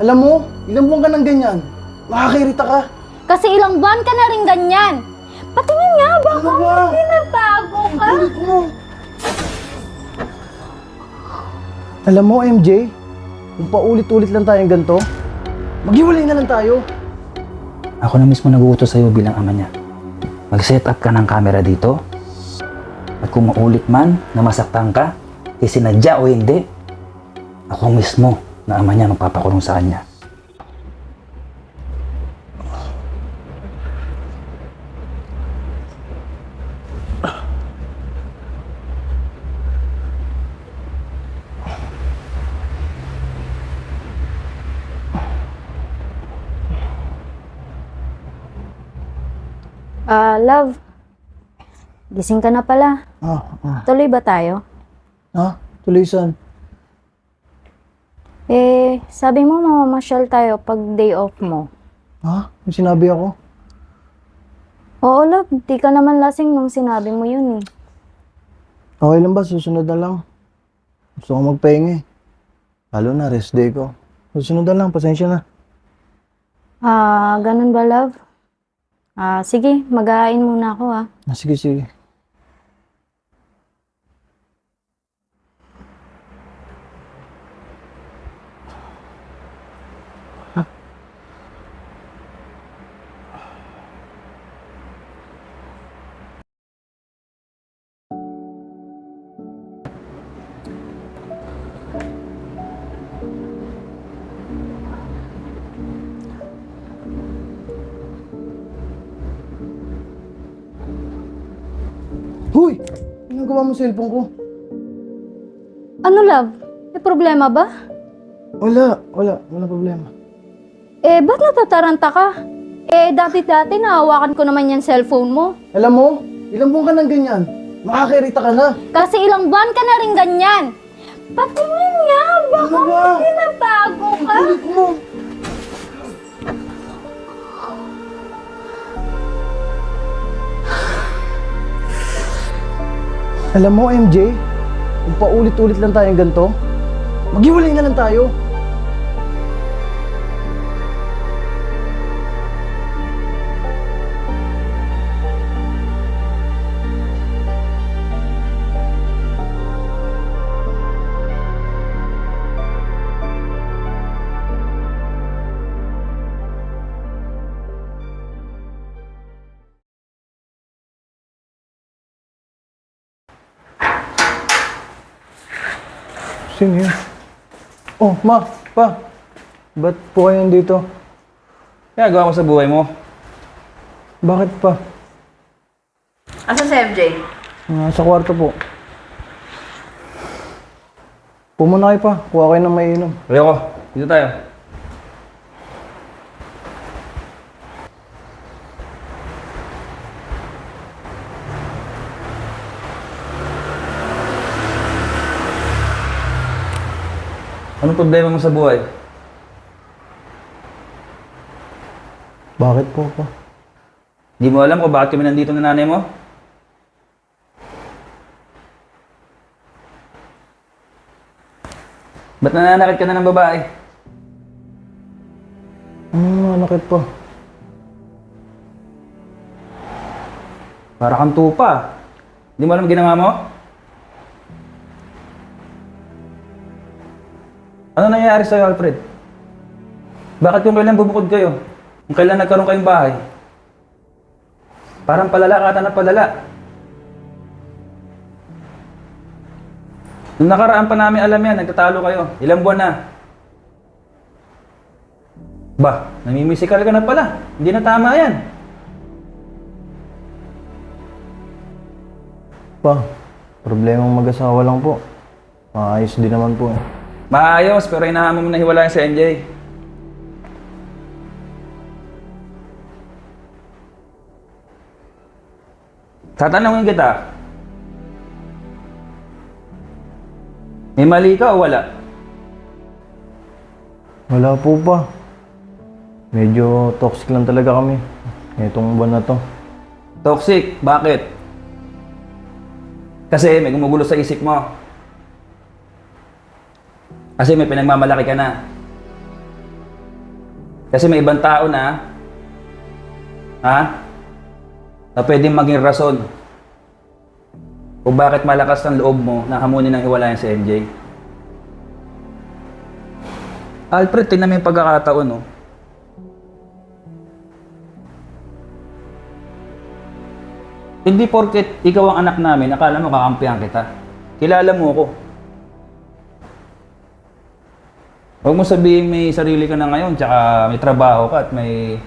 Alam mo, ilang buwan ka ng ganyan. Makakairita ka. Kasi ilang buwan ka na rin ganyan. Patingin nga, baka Ano ba? may nagbago ka. Kulit mo. Alam mo, MJ, kung paulit-ulit lang tayong ganito, maghiwalay na lang tayo. Ako na mismo naguutos sa'yo bilang ama niya. Mag-set up ka ng camera dito. At kung maulit man na masaktan ka, isinadya o hindi, ako mismo na ama niya magpapakulong sa kanya. Ah, love. Gising ka na pala. Ah, ah. Tuloy ba tayo? Ha? Tuloy saan? Eh, sabi mo mamamasyal tayo pag day off mo. Ha? Yung sinabi ako? Oo, love. Di ka naman lasing nung sinabi mo yun eh. Okay lang ba? Susunod na lang. Gusto ko magpahinga eh. Lalo na, rest day ko. Susunod na lang, pasensya na. Ah, ganun ba, love? Ah, sige. Mag-aain muna ako ah. Ah, sige, sige. Hoy! Anong gawa mo sa cellphone ko? Ano, love? May problema ba? Wala, wala. Wala problema. Eh, ba't natataranta ka? Eh, dati-dati nahawakan ko naman yung cellphone mo. Alam mo, ilang buwan ka ng ganyan. Makakairita ka na. Kasi ilang buwan ka na rin ganyan. Patingin nga, baka Ano ba? may nagbago ka. Kulit mo. Alam mo, MJ, kung paulit-ulit lang tayong ganito, maghiwalay na lang tayo. Sino yun? Oh, ma, pa. Ba't po kayo dito? Kaya gawa mo sa buhay mo. Bakit pa? Asa si MJ? Ah, sa kwarto po. Pumuna kayo pa. Kuha kayo ng mainom. Ayoko, dito tayo. Anong problema mo sa buhay? Bakit po pa? Di mo alam kung bakit kami nandito ng nanay mo? Ba't nananakit ka na ng babae? Anong nanakit po? Para kang tupa. Di mo alam ginawa mo? Ano nangyayari sa'yo, Alfred? Bakit kung kailan bubukod kayo? Kung kailan nagkaroon kayong bahay? Parang palala ka na palala. Nung nakaraan pa namin alam yan, nagtatalo kayo. Ilang buwan na. Ba, namimisikal ka na pala. Hindi na tama yan. Pa, problemang mag-asawa lang po. Maayos din naman po eh. Maayos, pero inahamon mo na hiwalayan si NJ. Tatanungin kita. May mali ka o wala? Wala po pa. Medyo toxic lang talaga kami. Itong buwan na to. Toxic, bakit? Kasi may gumugulo sa isip mo. Kasi may pinagmamalaki ka na. Kasi may ibang tao na, ha? Na pwedeng maging rason kung bakit malakas ang loob mo na hamunin ng hiwalayan si MJ. Alfred, tingnan mo yung pagkakataon, no? Hindi porket ikaw ang anak namin, akala mo kakampihan kita. Kilala mo ako. Huwag mo sabihin may sarili ka na ngayon, tsaka may trabaho ka at may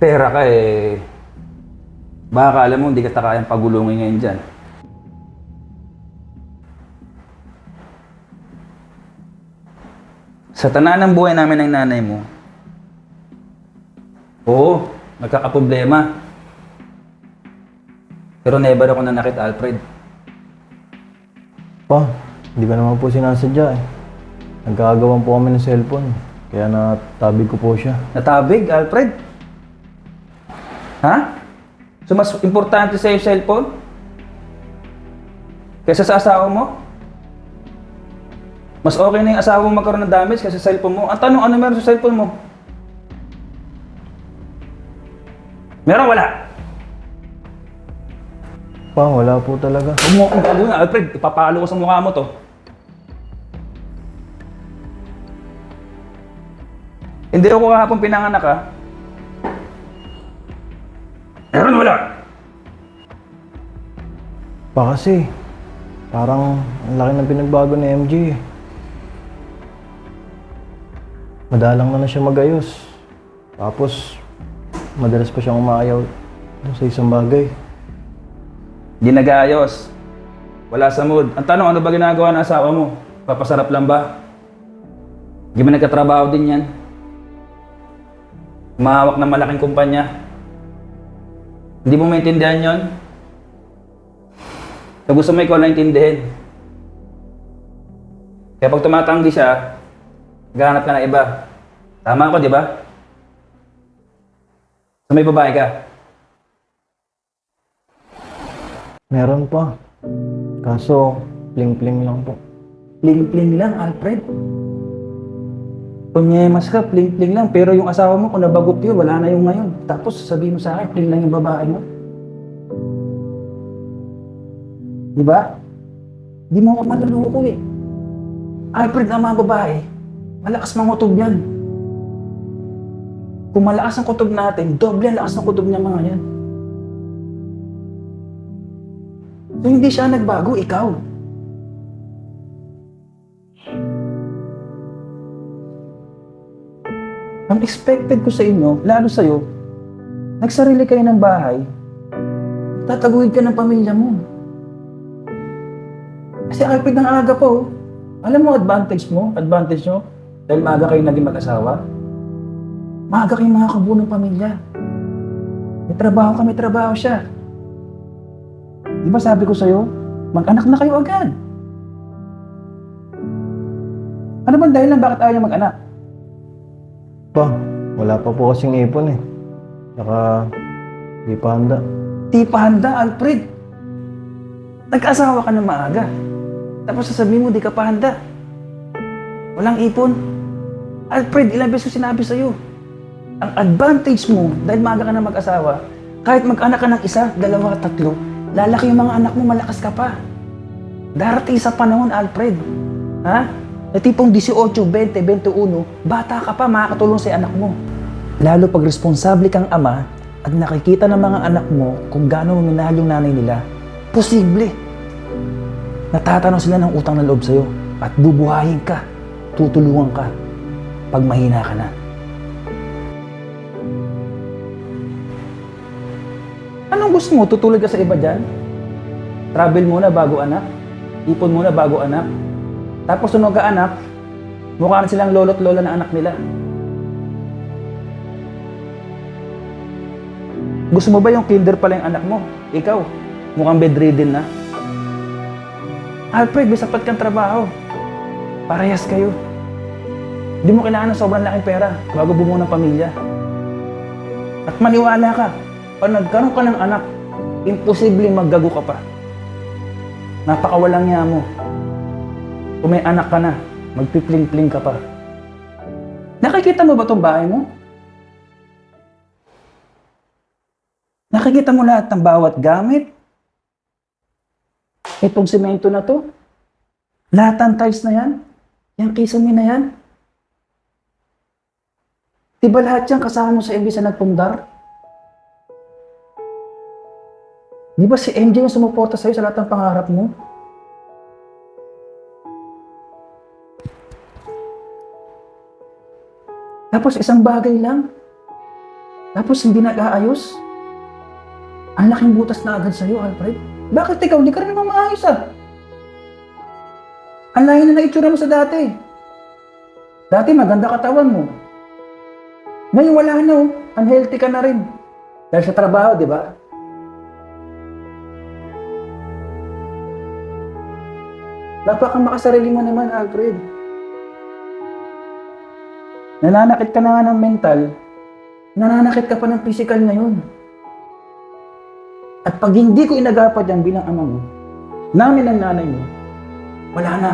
pera ka eh. Baka alam mo, hindi ka kayang pagulungin ngayon dyan. Sa tanan ng buhay namin ng nanay mo, oo, nagkakaproblema. Pero never ako nanakit, Alfred. Pa, hindi ka naman po sinasadya eh. Nagkakagawan po kami ng cellphone. Kaya natabig ko po siya. Natabig, Alfred? Ha? So mas importante sa yung cellphone? Kaysa sa asawa mo? Mas okay na yung asawa mo magkaroon ng damage kaysa sa cellphone mo. Ang tanong, ano meron sa cellphone mo? Meron wala? Pa, wala po talaga. Huwag mo akong gagawin, Alfred. Ipapalo ko sa mukha mo to. Hindi ako kahapon pinanganak ha. Meron wala? Pa kasi, parang ang laki ng pinagbago ni MJ eh. Madalang na na siya magayos. Tapos, madalas pa siyang umaayaw sa isang bagay. Di nag-aayos. Wala sa mood. Ang tanong, ano ba ginagawa ng asawa mo? Papasarap lang ba? Di ba nagkatrabaho din yan? Mahawak ng malaking kumpanya. Hindi mo maintindihan yon? Kung gusto mo ikaw lang intindihin. Kaya pag tumatanggi siya, gahanap ka ng iba. Tama ako, di ba? So may babae ka. Meron pa. Kaso, pling-pling lang po. Pling-pling lang, Alfred. Punyemas ka, pling-pling lang. Pero yung asawa mo, kung nabagot yun, wala na yung ngayon. Tapos sabihin mo sa akin, pling lang yung babae mo. Di ba? Di mo ako maluloko eh. Alfred, ang mga babae, malakas mga kutob yan. Kung malakas ang kutob natin, doble ang lakas ng kutob niya mga yan. So hindi siya nagbago, ikaw. Ang expected ko sa inyo, lalo sa'yo, nagsarili kayo ng bahay, tataguin ka ng pamilya mo. Kasi Alfred ng aga pa oh. Alam mo advantage mo, advantage nyo, dahil maaga kayo naging mag-asawa. Maaga kayong makakabuo ng pamilya. May trabaho ka, may trabaho siya. Di ba sabi ko sa'yo, mag-anak na kayo agad. Ano bang dahilan bakit ayaw mag-anak? Pa, wala pa po kasing ipon eh. Saka, di pa handa. Di pa handa, Alfred. Nag-asawa ka na maaga. Tapos sasabihin mo, di ka pa handa. Walang ipon. Alfred, ilang beses ko sinabi sa'yo. Ang advantage mo, dahil maaga ka na mag-asawa, kahit mag-anak ka ng isa, dalawa, tatlo, lalaki yung mga anak mo, malakas ka pa. Darating sa panahon, Alfred. Ha? Na tipong 18, 20, 21, bata ka pa, makakatulong sa anak mo. Lalo pag responsable kang ama at nakikita ng mga anak mo kung gaano minahal yung nanay nila, posible. Natatanong sila ng utang na loob sa'yo at bubuhayin ka, tutulungan ka pag mahina ka na. Anong gusto mo? Tutulog ka sa iba dyan? Travel muna bago anak? Ipon muna bago anak? Tapos sunog ka anak, mukha na silang lolo't lola ng anak nila. Gusto mo ba yung kinder pala yung anak mo? Ikaw, mukhang bedridden na. Alfred, may sapat kang trabaho. Parehas kayo. Hindi mo kailangan ng sobrang laking pera bago bumuo ng pamilya. At maniwala ka, pag nagkaroon ka ng anak, imposible maggago ka pa. Napakawalang niya mo. Kung may anak ka na, magpipling-pling ka pa. Nakikita mo ba tong bahay mo? Nakikita mo lahat ng bawat gamit? Itong semento na to? Lahat ng tiles na yan? Yung kisame na yan? Di ba lahat yan kasama mo sa MJ sa nagpundar? Di ba si MJ yung sumuporta sa'yo sa lahat ng pangarap mo? Tapos isang bagay lang. Tapos hindi nag-aayos. Ang laking butas na agad sa'yo, Alfred. Bakit ikaw? Hindi ka rin naman maayos ah. Ang layo na naitsura mo sa dati. Dati maganda katawan mo. Ngayon wala na oh. Unhealthy ka na rin. Dahil sa trabaho, di ba? Napaka makasarili mo naman, Alfred. Nananakit ka na nga ng mental, nananakit ka pa ng physical ngayon. At pag hindi ko inagapat yan bilang ama mo, namin ang nanay mo, wala na.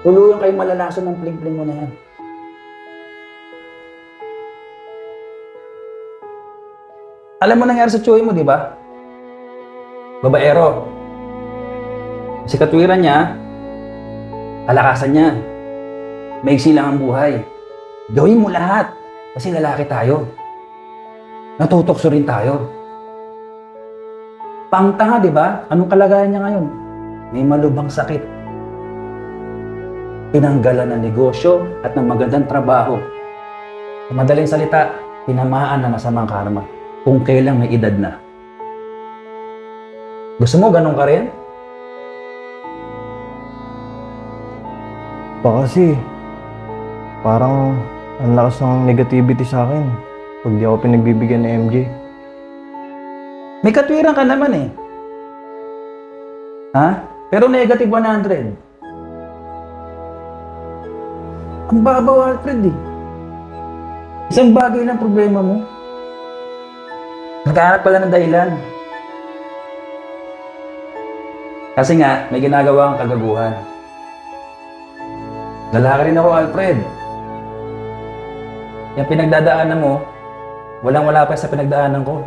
Tuluyan kayo malalason ng pling-pling mo na yan. Alam mo nangyari sa Chuy mo, di ba? Babaero. Si katwiran niya, kalakasan niya. Maigsi lang ang buhay. Gawin mo lahat. Kasi lalaki tayo. Natutokso rin tayo. Pangtanga, di ba? Anong kalagayan niya ngayon? May malubhang sakit. Tinanggalan ng negosyo at ng magandang trabaho. Sa madaling salita, tinamaan na masamang karma kung kailang may edad na. Gusto mo ganun ka rin? Pa kasi, parang ang lakas ng negativity sa akin pag di ako pinagbibigyan ni MJ. May katwiran ka naman eh. Ha? Pero negative 100. Ang babaw, Alfred eh. Isang bagay lang problema mo. Nagkahanap pala ng dahilan. Kasi nga, may ginagawa kang kagaguhan. Lalaki rin ako, Alfred. Yung pinagdadaanan mo, walang-wala pa sa pinagdaanan ko.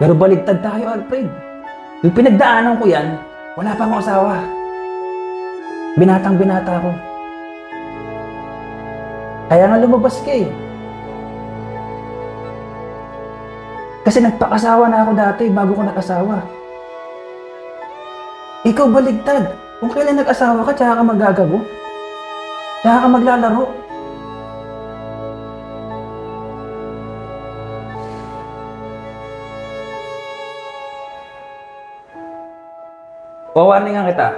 Pero baligtad tayo, Alfred. Yung pinagdaanan ko yan, wala pa akong asawa. Binatang binata ko. Kaya nga lumabas ka eh. Kasi nagpakasawa na ako dati bago ko nag-asawa. Ikaw baligtad. Kung kailan nag-asawa ka, tsaka ka magagago. Tsaka ka maglalaro. Pawarningan kita.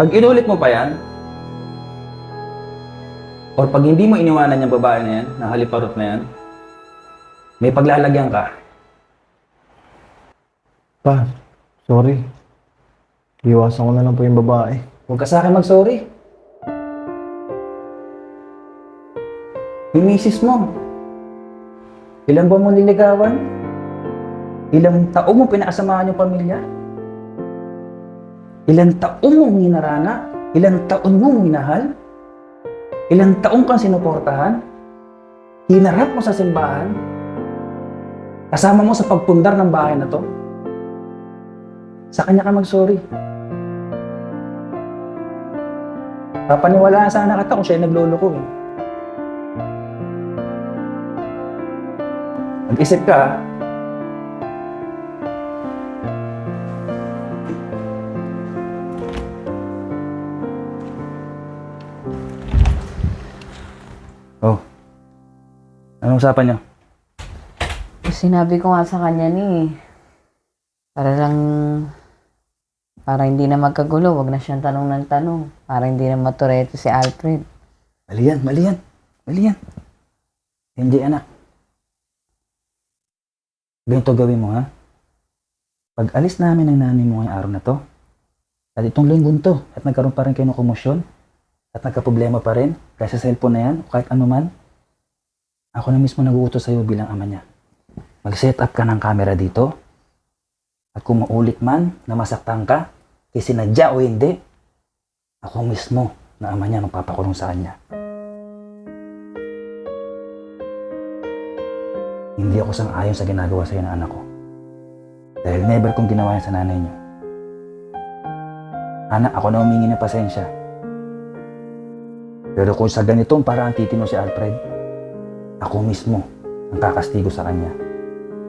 Pag inulit mo pa yan, or pag hindi mo iniwanan yung babae na yan, na haliparot na yan, may paglalagyan ka. Pa, sorry. Iwasan ko na lang po yung babae. Huwag ka sa akin mag-sorry. Yung misis mo, ilan ba mo niligawan? Ilang taong mo pinakasamahan yung pamilya? Ilang taong mong hinarana? Ilang taon mong minahal? Ilang taong kang sinuportahan? Hinarap mo sa simbahan? Kasama mo sa pagpundar ng bahay na to? Sa kanya ka mag-sorry. Papaniwalaan sana kita kung siya yung nagluloko eh. Mag-isip ka. Oh. Anong usapan niyo? Sinabi ko nga sa kanya ni, para lang, para hindi na magkagulo, wag na siyang tanong ng tanong. Para hindi na matureto si Alfred. Mali yan, mali yan. Mali yan. Hindi, anak. Ganito gawin mo, ha? Pag alis namin ng nanay mo ngayong araw na to, at itong linggong to, at nagkaroon pa rin kayo ng komosyon, at nagka-problema pa rin, kaya sa cellphone na yan, o kahit ano man, ako na mismo nag-uutos sa'yo bilang ama niya. Mag-set up ka ng camera dito, At kung maulit man na masaktan ka, kay sinadya o hindi, ako mismo na ama niya magpapakulong sa kanya. Hindi ako sang-ayon sa ginagawa sa'yo ng anak ko. Dahil never kong ginawa yan sa nanay niyo. Anak, ako na humingi ng pasensya. Pero kung sa ganitong paraan titino si Alfred, ako mismo ang kakastigo sa kanya.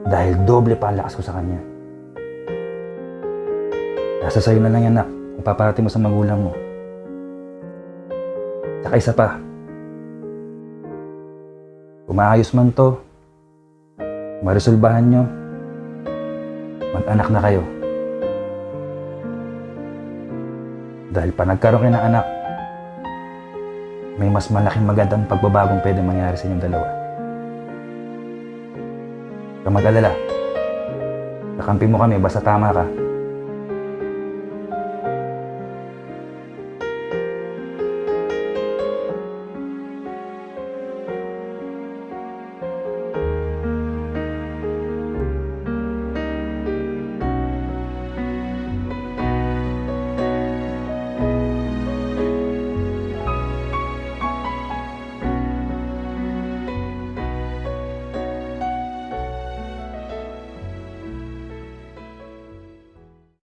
Dahil doble pa ang lakas ko sa kanya. Nasa sayo na lang yan, anak, kung paparating mo sa magulang mo. Tsaka isa pa, kung maayos man to, maresolbahan nyo, mag-anak na kayo. Dahil pa nagkaroon kayo ng anak, may mas malaking magandang pagbabagong pwede mangyari sa inyong dalawa. Kang mag-alala. Kakampi mo kami basta tama ka.